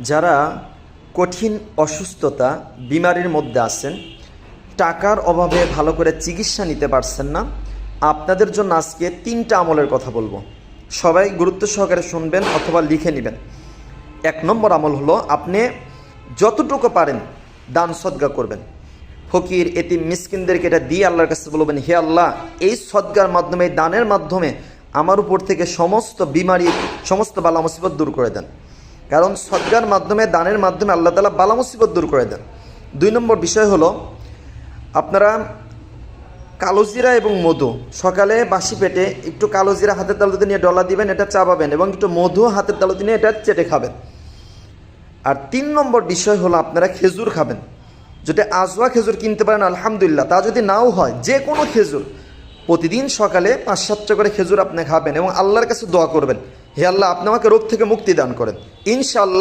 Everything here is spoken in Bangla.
যারা কঠিন অসুস্থতা, বিমারির মধ্যে আছেন, টাকার অভাবে ভালো করে চিকিৎসা নিতে পারছেন না, আপনাদের জন্য আজকে তিনটা আমলের কথা বলব। সবাই গুরুত্ব সহকারে শুনবেন অথবা লিখে নেবেন। এক নম্বর আমল হলো, আপনি যতটুকু পারেন দান সদ্গা করবেন। ফকির, এতিম, মিসকিনদেরকে এটা দিয়ে আল্লাহর কাছে বলবেন, হে আল্লাহ, এই সদ্গার মাধ্যমে দানের মাধ্যমে আমার উপর থেকে সমস্ত বিমারি, সমস্ত বালা মুসিবত দূর করে দেন। কারণ সজ্জার মাধ্যমে, দানের মাধ্যমে আল্লাহ তালা বালা মুসিবত দূর করে দেন। দুই নম্বর বিষয় হলো, আপনারা কালোজিরা এবং মধু, সকালে বাসি পেটে একটু কালোজিরা হাতের তালুতে নিয়ে ডলা দিবেন, এটা চাবাবেন এবং একটু মধু হাতের তালুতে নিয়ে এটা চেটে খাবেন। আর তিন নম্বর বিষয় হলো, আপনারা খেজুর খাবেন। যদি আজওয়া খেজুর কিনতে পারেন, আলহামদুলিল্লাহ, তা যদি নাও হয় যে কোনো খেজুর, প্রতিদিন সকালে পাঁচ সাতটা করে খেজুর আপনি খাবেন এবং আল্লাহর কাছে দোয়া করবেন। হে আল্লাহ আপনি আমাকে রোগ থেকে মুক্তি দান করেন। ইনশাআল্লাহ